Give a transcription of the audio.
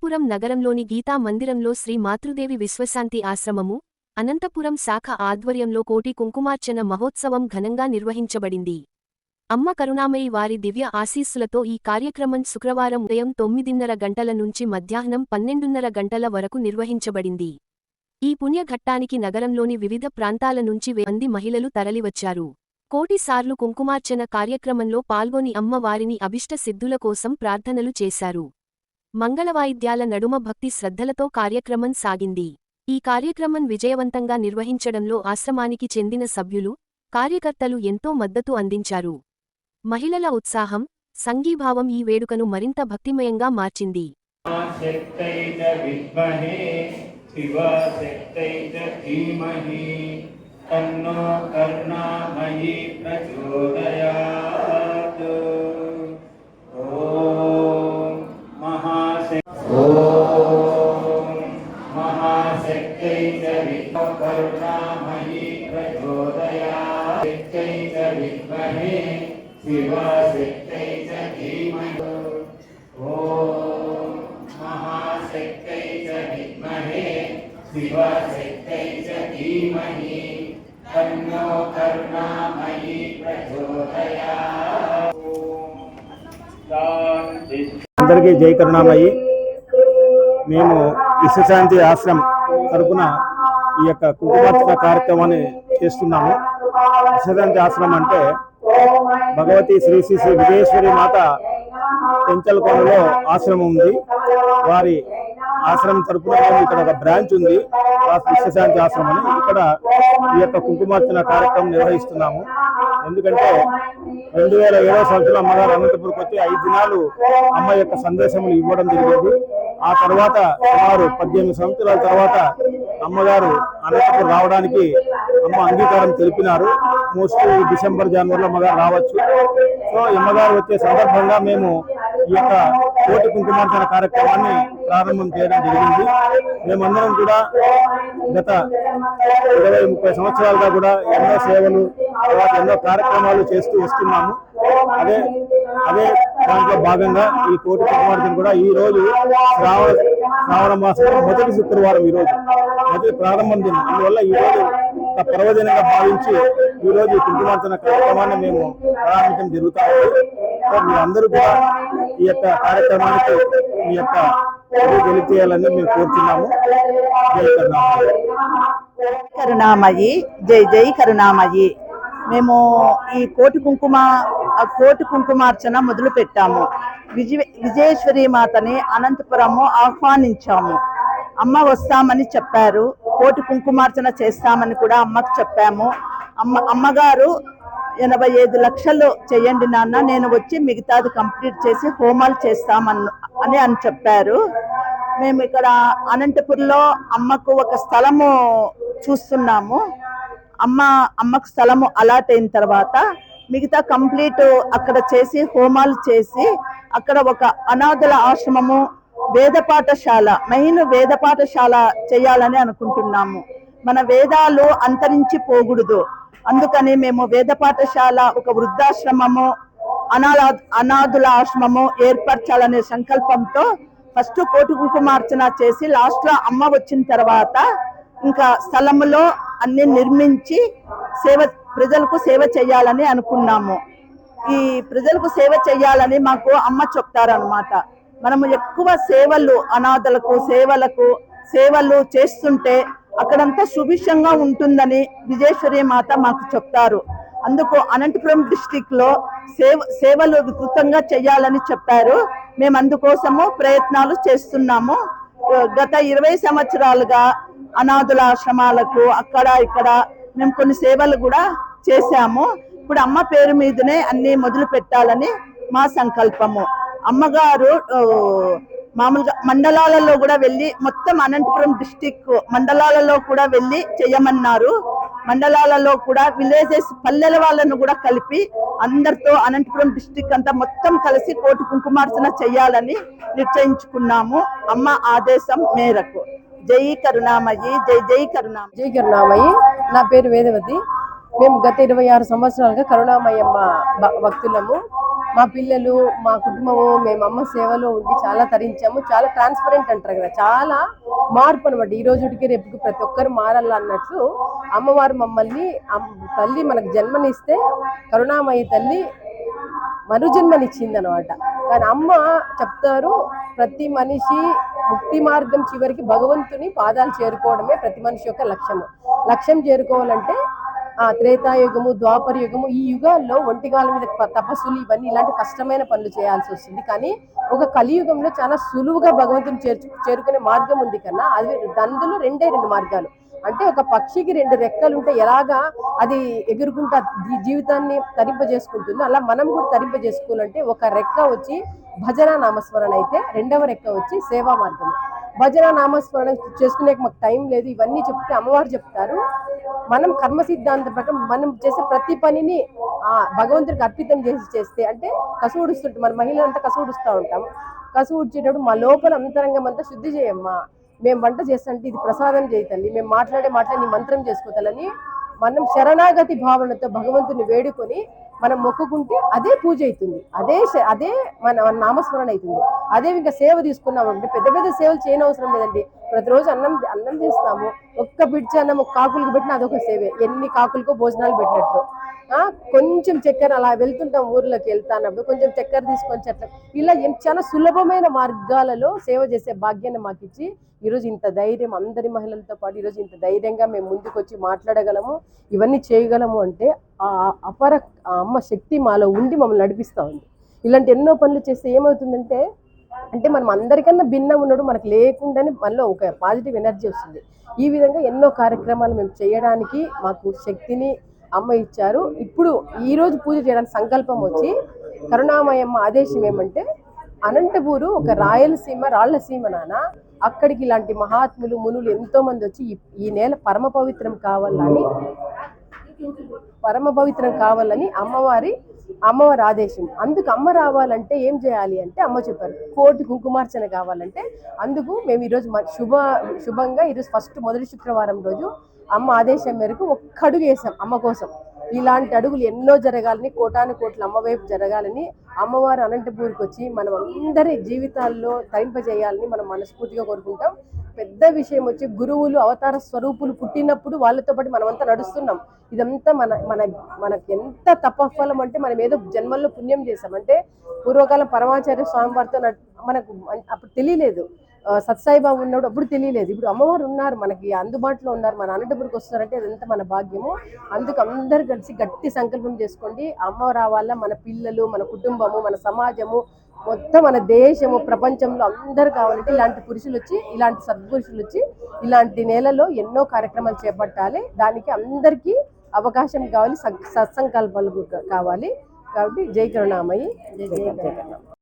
అనంతపురం నగరంలోని గీతా మందిరంలో శ్రీ మాతృదేవి విశ్వశాంతి ఆశ్రమము అనంతపురం శాఖ ఆధ్వర్యంలో కోటి కుంకుమార్చన మహోత్సవం ఘనంగా నిర్వహించబడింది. అమ్మ కరుణామయి వారి దివ్య ఆశీస్సులతో ఈ కార్యక్రమం శుక్రవారం ఉదయం తొమ్మిదిన్నర గంటల నుంచి మధ్యాహ్నం పన్నెండున్నర గంటల వరకు నిర్వహించబడింది. ఈ పుణ్యఘట్టానికి నగరంలోని వివిధ ప్రాంతాల నుంచి మంది మహిళలు తరలివచ్చారు. కోటిసార్లు కుంకుమార్చన కార్యక్రమంలో పాల్గొని అమ్మ వారిని అభిష్ట సిద్ధుల కోసం ప్రార్థనలు చేశారు. మంగళవాయిద్యాల నడుమ భక్తి శ్రద్ధలతో కార్యక్రమం సాగింది. ఈ కార్యక్రమం విజయవంతంగా నిర్వహించడంలో ఆశ్రమానికి చెందిన సభ్యులు కార్యకర్తలు ఎంతో మద్దతు అందించారు. మహిళల ఉత్సాహం సంఘీభావం ఈ వేడుకను మరింత భక్తిమయంగా మార్చింది. తన్నో కర్ణామయీ शिवशक्तै च धीमहि तन्नो करुणामयी प्रचोदयात् शान्ति అందరికీ జై కరుణామయ్యి మేము విశ్వశాంతి ఆశ్రమం తరపున ఈ యొక్క కుంకుమార్చన కార్యక్రమాన్ని చేస్తున్నాము విశ్వశాంతి ఆశ్రమం అంటే భగవతి శ్రీ శ్రీ శ్రీ విజయేశ్వరి మాత పెంచల్ కోనలో ఆశ్రమం ఉంది వారి ఆశ్రమం తరపున ఇక్కడ ఒక బ్రాంచ్ ఉంది. విశ్వశాంతి ఆశ్రమం అని. ఇక్కడ ఈ యొక్క కుంకుమార్చన కార్యక్రమం నిర్వహిస్తున్నాము. ఎందుకంటే రెండు వేల ఏడవ సంవత్సరం అమ్మగారు అనంతపురంకి వచ్చి ఐదు దినాలు అమ్మ యొక్క సందేశములు ఇవ్వడం జరిగింది. ఆ తర్వాత సుమారు పద్దెనిమిది సంవత్సరాల తర్వాత అమ్మగారు అనంతపురం రావడానికి అమ్మ అంగీకారం తెలిపినారు. మోస్ట్లీ డిసెంబర్ జనవరిలో అమ్మగారు రావచ్చు. సో అమ్మగారు వచ్చే సందర్భంగా మేము ఈ యొక్క కోటి కుంకుమార్చన కార్యక్రమాన్ని ప్రారంభం చేయడం జరిగింది. మేమందరం కూడా గత ఇరవై ముప్పై సంవత్సరాలుగా కూడా ఎన్నో సేవలు తర్వాత ఎన్నో కార్యక్రమాలు చేస్తూ వస్తున్నాము. అదే అదే దాంట్లో భాగంగా ఈ కోటి కుంకుమార్చన కూడా ఈ రోజు శ్రావణ శ్రావణ మాసంలో మొదటి శుక్రవారం ఈ రోజు మొదటి ప్రారంభం దినం. అందువల్ల ఈ రోజు పర్వదినంగా భావించి ఈ రోజు ఈ కుంకుమార్చన కార్యక్రమాన్ని మేము ప్రారంభించడం జరుగుతా ఉంది. మీ అందరూ కూడా ఈ యొక్క కార్యక్రమానికి మీ యొక్క తెలియజేయాలని మేము కోరుతున్నాము జై కరుణామయి. జై జై కరుణామయి. మేము ఈ కోటి కుంకుమ ఆ కోటి కుంకుమార్చన మొదలు పెట్టాము. విజయ విజయేశ్వరి మాతని అనంతపురము ఆహ్వానించాము. అమ్మ వస్తామని చెప్పారు. కోటి కుంకుమార్చన చేస్తామని కూడా అమ్మకు చెప్పాము. అమ్మ అమ్మగారు ఎనభై ఐదు లక్షలు చేయండి నాన్న నేను వచ్చి మిగతాది కంప్లీట్ చేసి హోమాలు చేస్తామని అని అని చెప్పారు. మేము ఇక్కడ అనంతపురంలో అమ్మకు ఒక స్థలము చూస్తున్నాము. అమ్మ అమ్మకు స్థలము అలాట్ అయిన తర్వాత మిగతా కంప్లీట్ అక్కడ చేసి హోమాలు చేసి అక్కడ ఒక అనాథల ఆశ్రమము వేద పాఠశాల మెయిన్ వేద పాఠశాల చేయాలని అనుకుంటున్నాము. మన వేదాలు అంతరించి పోకూడదు. అందుకని మేము వేద పాఠశాల ఒక వృద్ధాశ్రమము అనాథ అనాథుల ఆశ్రమము ఏర్పరచాలనే సంకల్పంతో ఫస్ట్ కోటి కుంకుమార్చన చేసి లాస్ట్లో అమ్మ వచ్చిన తర్వాత ఇంకా స్థలములో అన్ని నిర్మించి సేవ ప్రజలకు సేవ చేయాలని అనుకున్నాము. ఈ ప్రజలకు సేవ చేయాలని మాకు అమ్మ చెప్తారనమాట మనము ఎక్కువ సేవలు అనాథలకు సేవలకు సేవలు చేస్తుంటే అక్కడంతా సుభిక్షంగా ఉంటుందని విజయేశ్వరి మాత మాకు చెప్తారు. అందుకు అనంతపురం డిస్టిక్లో సేవ సేవలు వికృతంగా చేయాలని చెప్పారు. మేము అందుకోసము ప్రయత్నాలు చేస్తున్నాము. గత ఇరవై సంవత్సరాలుగా అనాథుల ఆశ్రమాలకు అక్కడ ఇక్కడ మేము కొన్ని సేవలు కూడా చేశాము. ఇప్పుడు అమ్మ పేరు మీదనే అన్ని మొదలు పెట్టాలని మా సంకల్పము. అమ్మగారు మామూలుగా మండలాలలో కూడా వెళ్ళి మొత్తం అనంతపురం డిస్టిక్ మండలాలలో కూడా వెళ్ళి చేయమన్నారు. మండలాలలో కూడా విలేజెస్ పల్లెల వాళ్ళను కూడా కలిపి అందరితో అనంతపురం డిస్టిక్ అంతా మొత్తం కలిసి కోటి కుంకుమార్చన చేయాలని నిశ్చయించుకున్నాము అమ్మ ఆదేశం మేరకు. జై కరుణామయి జై జై కరుణామ జై కరుణామయి. నా పేరు వేదవతి. మేము గత ఇరవై ఆరు సంవత్సరాలుగా కరుణామయ్యమ్మ భక్తులము. మా పిల్లలు మా కుటుంబము మేము అమ్మ సేవలో ఉండి చాలా తరించాము. చాలా ట్రాన్స్పరెంట్ అంటారు కదా చాలా మార్పు అనమాట ఈ రోజుకి రేపుకి ప్రతి ఒక్కరు మారాల అన్నట్లు అమ్మవారు మమ్మల్ని తల్లి మనకు జన్మనిస్తే కరుణామయి తల్లి మరుజన్మనిచ్చింది అనమాట కానీ అమ్మ చెప్తారు ప్రతి మనిషి ముక్తి మార్గం చివరికి భగవంతుని పాదాలు చేరుకోవడమే ప్రతి మనిషి యొక్క లక్ష్యము. లక్ష్యం చేరుకోవాలంటే త్రేతాయుగము ద్వాపర యుగము ఈ యుగాల్లో ఒంటిగాల మీద తపస్సులు ఇవన్నీ ఇలాంటి కష్టమైన పనులు చేయాల్సి వస్తుంది. కానీ ఒక కలియుగంలో చాలా సులువుగా భగవంతుని చేర్చు చేరుకునే మార్గం ఉంది కన్నా అది అందులో రెండే రెండు మార్గాలు. అంటే ఒక పక్షికి రెండు రెక్కలు ఉంటే ఎలాగా అది ఎగురుకుంటా జీవితాన్ని తరింపజేసుకుంటుందో అలా మనం కూడా తరింపజేసుకోవాలంటే ఒక రెక్క వచ్చి భజన నామస్మరణ అయితే రెండవ రెక్క వచ్చి సేవా మార్గం భజన నామస్మరణ చేసుకునే మాకు టైం లేదు. ఇవన్నీ చెప్తే అమ్మవారు చెప్తారు. మనం కర్మ సిద్ధాంతం ప్రకారం మనం చేసే ప్రతి పనిని ఆ భగవంతుడికి అర్పితం చేసి చేస్తే అంటే కసువుడుస్తుంటాం. మన మహిళలంతా కసువుడుస్తూ ఉంటాం. కసువుడ్చేటప్పుడు మా లోపల అంతరంగం అంతా శుద్ధి చేయమ్మా. మేము వంట చేస్తుంటే ఇది ప్రసాదం చేయతండి మేము మాట్లాడే మాట్లాడి మంత్రం చేసుకోతాలని మనం శరణాగతి భావనతో భగవంతుని వేడుకొని మనం మొక్కుకుంటే అదే పూజ అవుతుంది. అదే అదే మన మన నామస్మరణ అవుతుంది. అదే ఇంకా సేవ తీసుకున్నామంటే పెద్ద పెద్ద సేవలు చేయని అవసరం లేదండి. ప్రతిరోజు అన్నం అన్నం చేస్తాము. ఒక్క పిడిచి అన్నం ఒక కాకులకు పెట్టిన అదొక సేవే. ఎన్ని కాకులకో భోజనాలు పెట్టినట్లు. కొంచెం చక్కెర అలా వెళ్తుంటాం ఊర్లోకి వెళ్తానప్పుడు. కొంచెం చక్కెర తీసుకొని చెట్ల ఇలా చాలా సులభమైన మార్గాలలో సేవ చేసే భాగ్యాన్ని మాకు ఇచ్చి ఈరోజు ఇంత ధైర్యం అందరి మహిళలతో పాటు ఈరోజు ఇంత ధైర్యంగా మేము ముందుకు వచ్చి మాట్లాడగలము. ఇవన్నీ చేయగలము అంటే ఆ అపర ఆ అమ్మ శక్తి మాలో ఉండి మమ్మల్ని నడిపిస్తూ ఉంది. ఇలాంటి ఎన్నో పనులు చేస్తే ఏమవుతుందంటే అంటే మనం అందరికన్నా భిన్నం ఉన్నాడు మనకు లేకుండానే మనలో ఒక పాజిటివ్ ఎనర్జీ వస్తుంది. ఈ విధంగా ఎన్నో కార్యక్రమాలు మేము చేయడానికి మాకు శక్తిని అమ్మ ఇచ్చారు. ఇప్పుడు ఈరోజు పూజ చేయడానికి సంకల్పం వచ్చి కరుణామయమ్మ ఆదేశం ఏమంటే అనంతపూరు ఒక రాయలసీమ రాళ్ళసీమ నాన్న అక్కడికి ఇలాంటి మహాత్ములు మునులు ఎంతో మంది వచ్చి ఈ- ఈ నేల పరమ పవిత్రం కావాలని పరమ పవిత్రం కావాలని అమ్మవారి అమ్మవారి ఆదేశం. అందుకు అమ్మ రావాలంటే ఏం చేయాలి అంటే అమ్మ చెప్పారు. కోటి కుంకుమార్చన కావాలంటే అందుకు మేము ఈరోజు శుభ శుభంగా ఈరోజు ఫస్ట్ మొదటి శుక్రవారం రోజు అమ్మ ఆదేశం మేరకు ఒక్క అడుగు వేసాం అమ్మ కోసం. ఇలాంటి అడుగులు ఎన్నో జరగాలని కోటాను కోట్ల అమ్మవైపు జరగాలని అమ్మవారు అనంతపూర్కి వచ్చి మనం అందరి జీవితాల్లో తరింపజేయాలని మనం మనస్ఫూర్తిగా కోరుకుంటాం. పెద్ద విషయం వచ్చి గురువులు అవతార స్వరూపులు పుట్టినప్పుడు వాళ్ళతో పాటు మనమంతా నడుస్తున్నాం. ఇదంతా మన మన మనకి ఎంత తపఫలం అంటే మనం ఏదో జన్మల్లో పుణ్యం చేసాం అంటే పూర్వకాలం పరమాచార్య స్వామి వారితో మనకు అప్పుడు తెలియలేదు. సత్సాయిబాబు ఉన్నప్పుడు అప్పుడు తెలియలేదు. ఇప్పుడు అమ్మవారు ఉన్నారు మనకి అందుబాటులో ఉన్నారు. మన అనంతపురికి వస్తున్నారంటే అదంతా మన భాగ్యము. అందుకు అందరు కలిసి గట్టి సంకల్పం చేసుకోండి. అమ్మ రావాల? మన పిల్లలు మన కుటుంబము మన సమాజము మొత్తం మన దేశము ప్రపంచంలో అందరు కావాలంటే ఇలాంటి పురుషులు వచ్చి ఇలాంటి సద్పురుషులు వచ్చి ఇలాంటి నేలలో ఎన్నో కార్యక్రమాలు చేపట్టాలి. దానికి అందరికీ అవకాశం కావాలి సత్సంకల్పాలు కావాలి. కాబట్టి జై కరుణామయి. జై